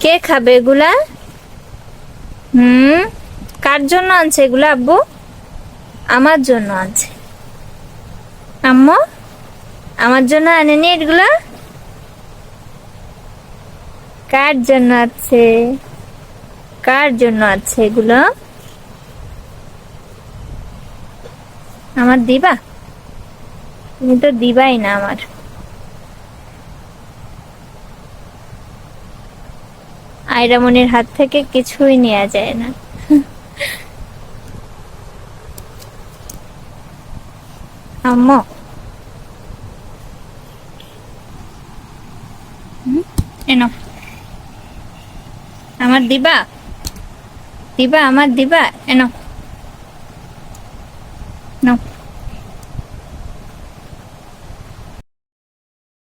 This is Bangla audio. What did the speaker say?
কে খাবে এগুলা? হুম? কার জন্য আনছে এগুলা, আব্বু? আমার জন্য আনছে। আম্মু? আমার জন্য আনেনি এগুলা? কার জন্য আছে? কার জন্য আছে এগুলো? আমার দিবা? তুমি তো দিবাই না আমার। আয়রামনির হাত থেকে কিছুই নেওয়া যায় না। আম্মু। আমার দিবা? দিবা, আমার দিবা? এনো